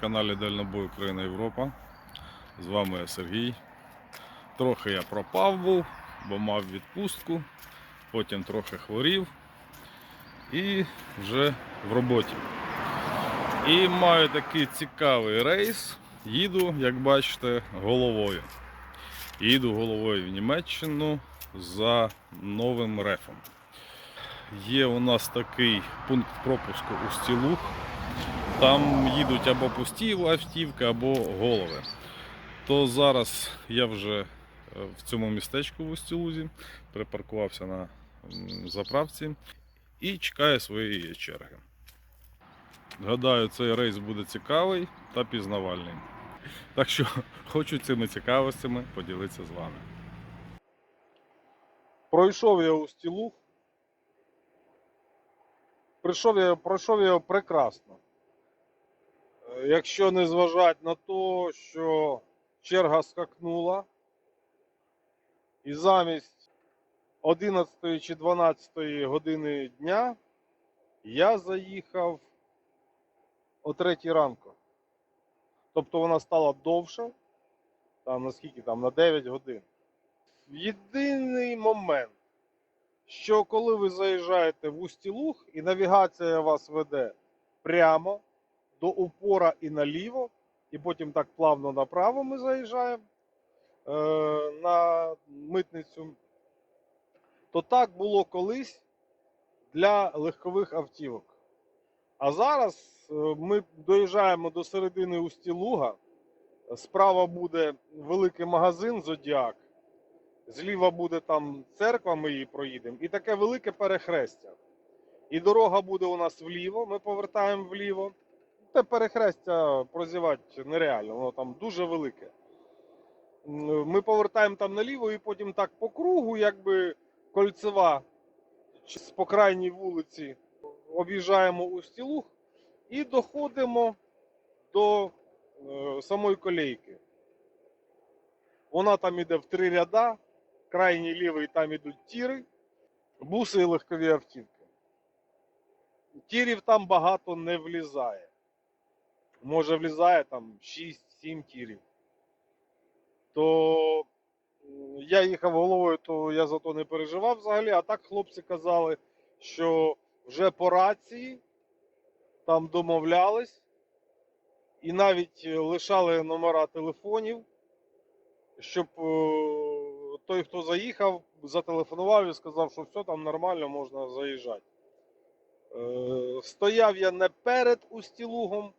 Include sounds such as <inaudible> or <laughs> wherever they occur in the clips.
Каналі Дальнобой Україна Європа. З вами Сергій. Трохи я пропав був, бо мав відпустку, потім трохи хворів і вже в роботі. І маю такий цікавий рейс. Їду, як бачите, головою. Їду головою в Німеччину за новим рефом. Є у нас такий пункт пропуску у Стілух. Там їдуть або пусті автівки, або голови. То зараз я вже е, в цьому містечку в Устілузі припаркувався на заправці і чекаю своєї черги. Гадаю, цей рейс буде цікавий та пізнавальний. Так що <laughs> хочу цими цікавостями поділитися з вами. Пройшов я у стілух. Прийшов я, пройшов я прекрасно. Якщо не зважати на те, що черга скакнула, і замість 11 чи 12 години дня я заїхав о 3 ранку. Тобто вона стала довше, там наскільки там, на 9 годин. Єдиний момент, що коли ви заїжджаєте в Устілух і навігація вас веде прямо до упора і наліво, і потім так плавно направо ми заїжджаємо е, на митницю, то так було колись для легкових автівок. А зараз е, ми доїжджаємо до середини Устілуга. Справа буде великий магазин Зодіак. Зліва буде там церква, ми її проїдемо, і таке велике перехрестя. І дорога буде у нас вліво, ми повертаємо вліво. Те перехрестя прозівати нереально, воно там дуже велике. Ми повертаємо там наліво і потім так по кругу, якби кольцева по крайній вулиці об'їжджаємо у Устілух і доходимо до е, самої колейки. Вона там іде в три ряда, крайній лівий там ідуть тіри, буси і легкові автівки. Тірів там багато не влізає. Може влізає там 6-7 тірів. То я їхав головою, то я за то не переживав взагалі. А так хлопці казали, що вже по рації там домовлялись і навіть е, лишали номера телефонів щоб е, той, хто заїхав, зателефонував і сказав, що все там нормально, можна заїжджати. Е, Стояв я не перед Устілугом,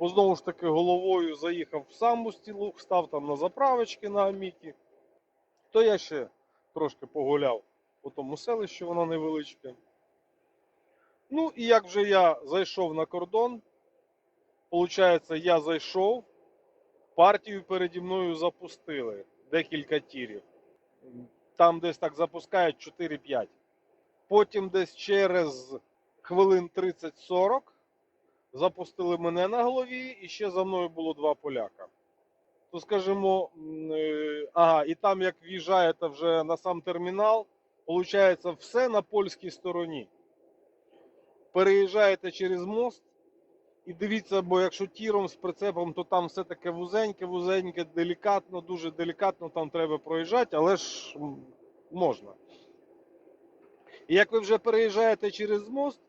бо знову ж таки головою заїхав в сам Устілуг, став там на заправочки на Амікі. То я ще трошки погуляв по тому селищі, воно невеличке. Ну і як вже я зайшов на кордон, виходить, я зайшов, партію переді мною запустили декілька тірів. Там десь так запускають 4-5. Потім десь через хвилин 30-40 запустили мене на голові, і ще за мною було два поляка. То скажімо, е, ага, і там як в'їжджаєте вже на сам термінал, виходить все на польській стороні. Переїжджаєте через мост, і дивіться, бо якщо тіром з прицепом, то там все таке вузеньке, вузеньке, делікатно, дуже делікатно там треба проїжджати, але ж можна. І як ви вже переїжджаєте через мост,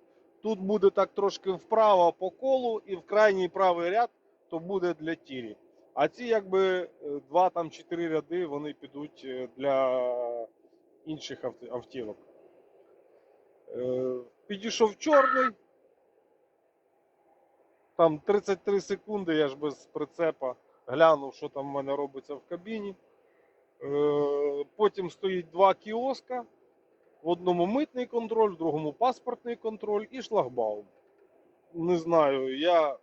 тут буде так трошки вправо по колу, і в крайній правий ряд то буде для тірів. А ці якби е, два там чи три ряди вони підуть е, для інших автівок. Е, Підійшов чорний. Там 33 секунди, я ж без прицепа глянув, що там в мене робиться в кабіні. Е, Потім стоїть два кіоска. В одному митний контроль, в другому паспортний контроль і шлагбаум. Не знаю, я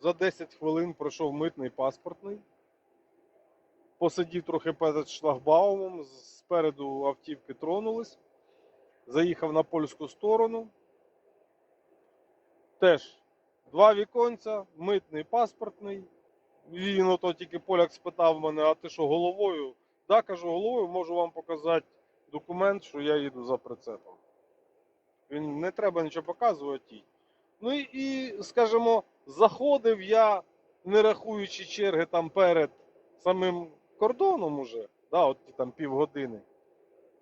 за 10 хвилин пройшов митний паспортний. Посидів трохи перед шлагбаумом, спереду автівки тронулись. Заїхав на польську сторону. Теж Два віконця, митний, паспортний. Він ото тільки поляк спитав мене, а ти що головою? Да, кажу, головою можу вам показати документ, що я їду за прицепом. Він не треба нічого показувати. Ну і, скажімо, заходив я, не рахуючи черги там перед самим кордоном уже, да, от там півгодини.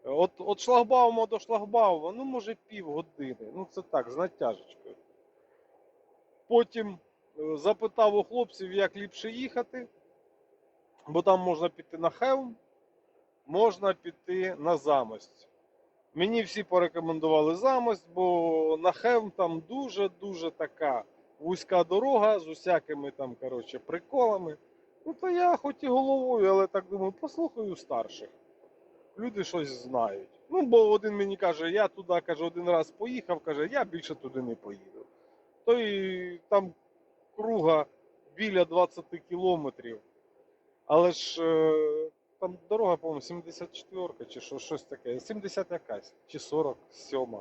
От, от шлагбаума до шлагбаума, ну може півгодини. Ну це так, з натяжечкою. Потім е, запитав у хлопців, як ліпше їхати, бо там можна піти на Хевм, можна піти на замость. Мені всі порекомендували замость, бо на Хевм там дуже-дуже така вузька дорога з усякими там, коротше, приколами. Ну, то я хоч і головою, але так думаю, послухаю старших. Люди щось знають. Ну, бо один мені каже, я туди каже, один раз поїхав, каже, я більше туди не поїду. То і там круга біля 20 кілометрів. Але ж е, там дорога, по-моєму, 74 чи що, щось таке. 70 якась, чи 47.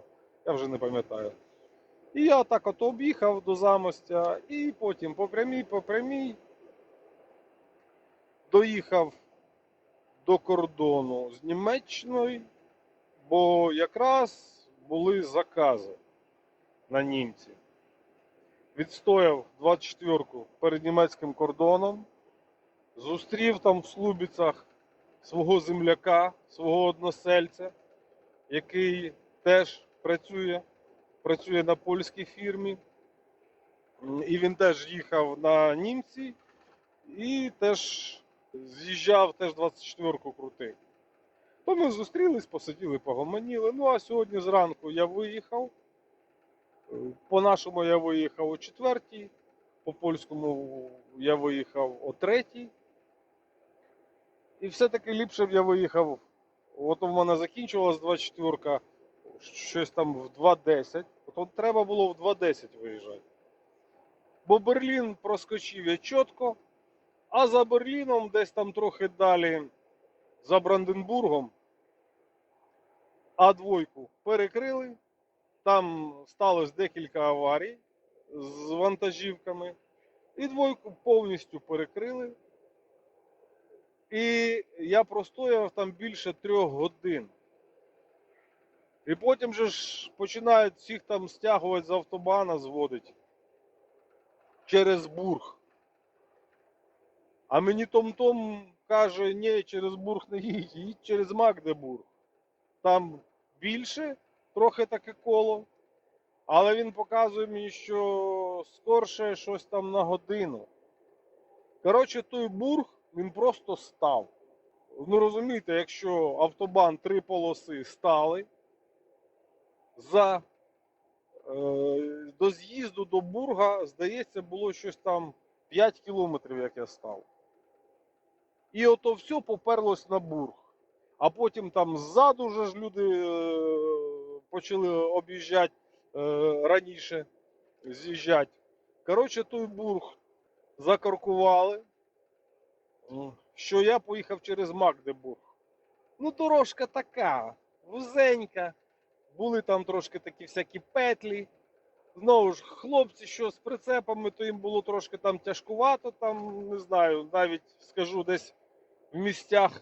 Я вже не пам'ятаю. І я так от об'їхав до замостя, і потім по прямій, по прямій доїхав до кордону з Німеччиною, бо якраз були закази на німців. Відстояв 24-ку перед німецьким кордоном, зустрів там в Слубіцях свого земляка, свого односельця, який теж працює, працює на польській фірмі. І він теж їхав на німці і теж з'їжджав, теж 24-ку крутив. То ми зустрілись, посиділи, погомоніли. Ну а сьогодні зранку я виїхав. По-нашому я виїхав о четвертій, по польському я виїхав о третій. І все-таки ліпше б я виїхав. От у мене закінчувалась 24 щось там в 2.10. От, треба було в 2.10 виїжджати. Бо Берлін проскочив я чітко, а за Берліном, десь там трохи далі, за Бранденбургом, А2 перекрили. Там сталося декілька аварій з вантажівками. І двойку повністю перекрили. І я простояв там більше трьох годин. І потім же ж починають всіх там стягувати з автобана, зводить через Бург. А мені Том-Том каже, ні, через Бург не їдь, їдь через Магдебург. Там більше, трохи таке коло. Але він показує мені, що скорше щось там на годину. Коротше, той бург він просто став. Ну розумієте, якщо автобан три полоси стали за е, до з'їзду до бурга, здається, було щось там 5 кілометрів, як я став. І ото все поперлось на бург. А потім там ззаду вже ж люди е, почали об'їжджати е, раніше, з'їжджати. Коротше, той бург закаркували, що я поїхав через Магдебург. Ну, дорожка така, вузенька. Були там трошки такі всякі петлі. Знову ж, хлопці, що з прицепами, то їм було трошки там тяжкувато, там, не знаю, навіть скажу десь в місцях,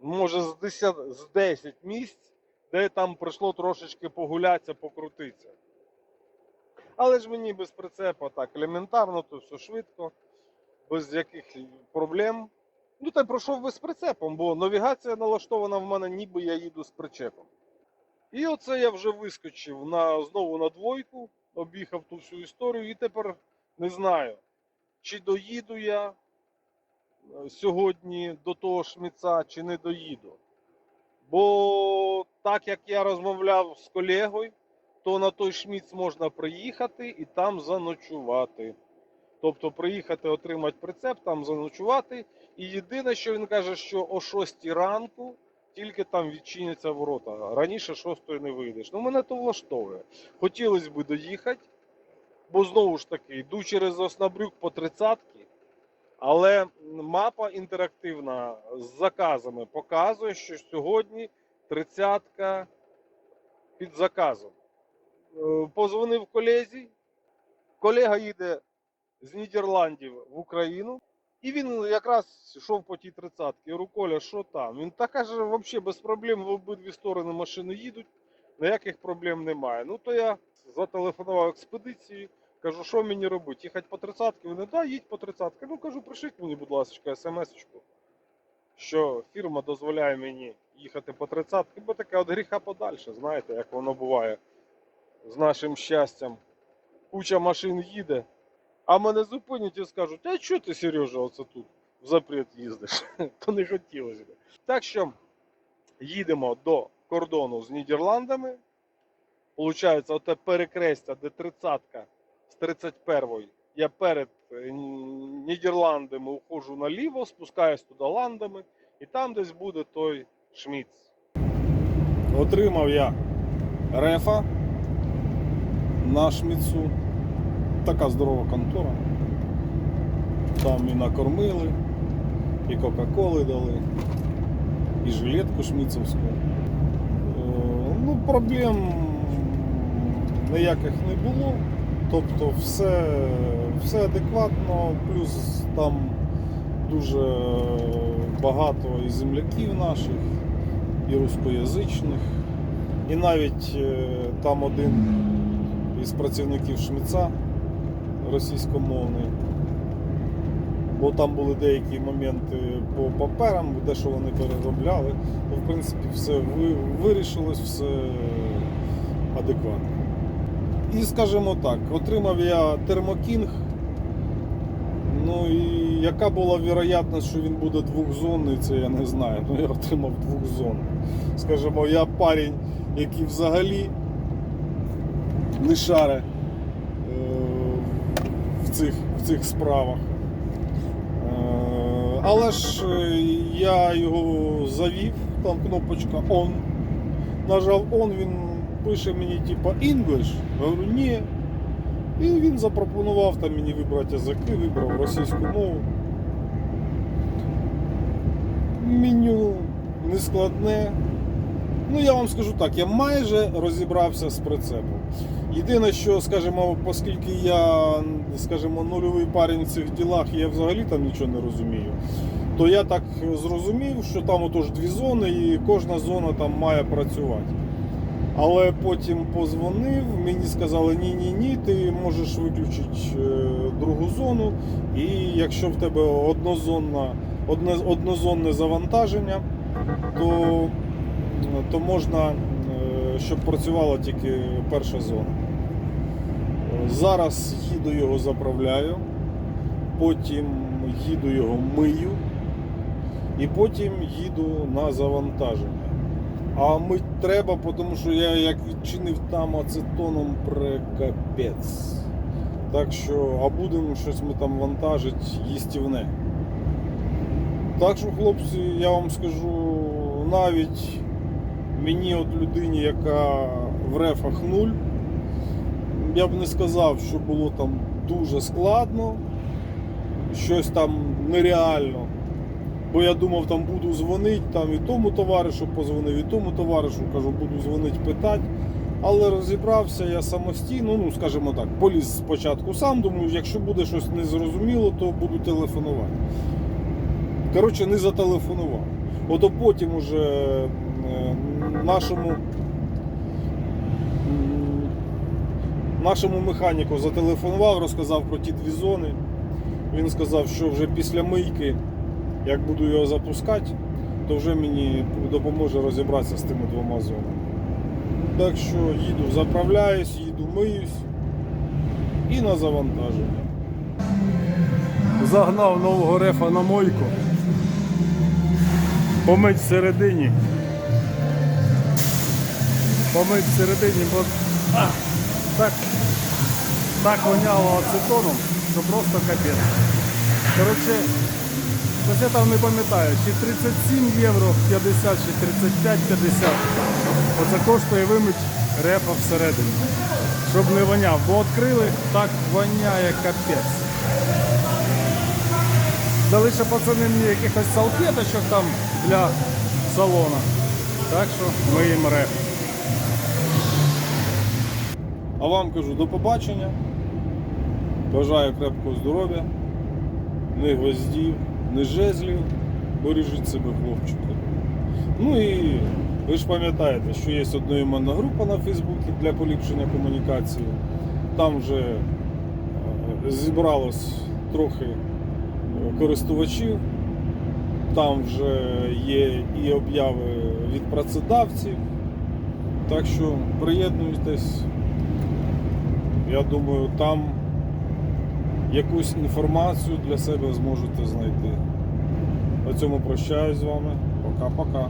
може, з 10, з 10 місць, де там прийшло трошечки погулятися, покрутитися. Але ж мені без прицепа так елементарно, то все швидко, без яких проблем. Ну та й пройшов без прицепом, бо навігація налаштована в мене, ніби я їду з причепом. І оце я вже вискочив на, знову на двойку, об'їхав ту всю історію, і тепер не знаю, чи доїду я е, сьогодні до того шміца, чи не доїду. Бо так як я розмовляв з колегою, то на той шміц можна приїхати і там заночувати. Тобто приїхати, отримати прицеп, там заночувати. І єдине, що він каже, що о 6 ранку тільки там відчиняться ворота. Раніше 6 не вийдеш. Ну, мене то влаштовує. Хотілося б доїхати, бо знову ж таки, йду через Оснабрюк по 30 але мапа інтерактивна з заказами показує, що сьогодні 30 під заказом. Е, Позвонив колезі. Колега їде з Нідерландів в Україну. І він якраз йшов по тій тридцятці. Я говорю, Коля, що там? Він так каже, взагалі без проблем в обидві сторони машини їдуть, ніяких проблем немає. Ну то я зателефонував експедиції, Кажу, що мені робити? Їхати по 30 Вони, да, їдь по 30 Ну кажу, пришліть мені, будь ласка, смс-очку, що фірма дозволяє мені їхати по 30 бо таке от гріха подальше, знаєте, як воно буває з нашим щастям. Куча машин їде, а мене зупинять і скажуть, а чого ти, Сережа, оце тут в запрет їздиш? <laughs> То не хотілося б. Так що їдемо до кордону з Нідерландами. Получається, оте перекрестя, де 30-ка з 31-ї. Я перед е, Нідерландами уходжу наліво, спускаюсь туди ландами, і там десь буде той Шміц. Отримав я рефа на шміцу. Така здорова контора. Там і накормили, і Кока-Коли дали, і жилетку шміцевську. Е, Ну, проблем ніяких не було. Тобто все, все адекватно, плюс там дуже багато і земляків наших, і рускоязичних. І навіть е, там один із працівників Шміца російськомовний. Бо там були деякі моменти по паперам, де що вони переробляли. Ну, в принципі, все вирішилось, все адекватно. І скажімо так, отримав я термокінг. Ну і яка була вірогідність, що він буде двохзонний, це я не знаю. Ну я отримав двохзонний. Скажімо, я парень, який взагалі не шаре в цих, в цих справах. Е, Але ж е, я його завів, там кнопочка ON. Нажав ON, він пише мені типа English. Говорю, ні. І він запропонував там мені вибрати язики, вибрав російську мову. Меню нескладне. Ну, я вам скажу так, я майже розібрався з прицепом. Єдине, що, скажімо, оскільки я, скажімо, нульовий парень в цих ділах, я взагалі там нічого не розумію, то я так зрозумів, що там отож дві зони і кожна зона там має працювати. Але потім позвонив, мені сказали, ні, ні, ні, ти можеш виключити е, другу зону, і якщо в тебе однозонна, одне, однозонне завантаження, то, то можна, е, щоб працювала тільки перша зона. Зараз їду його заправляю, потім їду його мию, і потім їду на завантаження. А мить треба, тому що я як відчинив там ацетоном прекапець. Так що, а будемо щось ми там вантажити їстівне. Так що, хлопці, я вам скажу, навіть мені, от людині, яка в рефах нуль, я б не сказав, що було там дуже складно, щось там нереально. Бо я думав, там буду дзвонити, там і тому товаришу позвонив, і тому товаришу, кажу, буду дзвонити, питати. Але розібрався я самостійно, ну скажімо так, поліз спочатку сам, думаю, якщо буде щось незрозуміло, то буду телефонувати. Коротше, не зателефонував. Ото потім уже е, нашому, нашому механіку зателефонував, розказав про ті дві зони. Він сказав, що вже після мийки як буду його запускати, то вже мені допоможе розібратися з тими двома зонами. Так що їду, заправляюсь, їду, миюсь і на завантаження. Загнав нового рефа на мойку. Помить всередині. Помить всередині, бо так, так воняло ацетоном, що просто капець. Коротше, я там не пам'ятаю, чи 37 євро 50, чи 35-50. Оце коштує вимить репа всередині. Щоб не воняв. Бо відкрили, так воняє капець. Дали ще пацани мені якихось салфеточок там для салона. Так що миємо реп. А вам кажу до побачення. Бажаю крепкого здоров'я, не гвоздів, не жезлів, бережіть себе, хлопчики. Ну і ви ж пам'ятаєте, що є одноіменна група на Фейсбуці для поліпшення комунікації. Там вже зібралось трохи е, користувачів. Там вже є і обяви від працедавців. Так що приєднуйтесь. Я думаю, там якусь інформацію для себе зможете знайти. На цьому прощаюсь з вами. Пока-пока.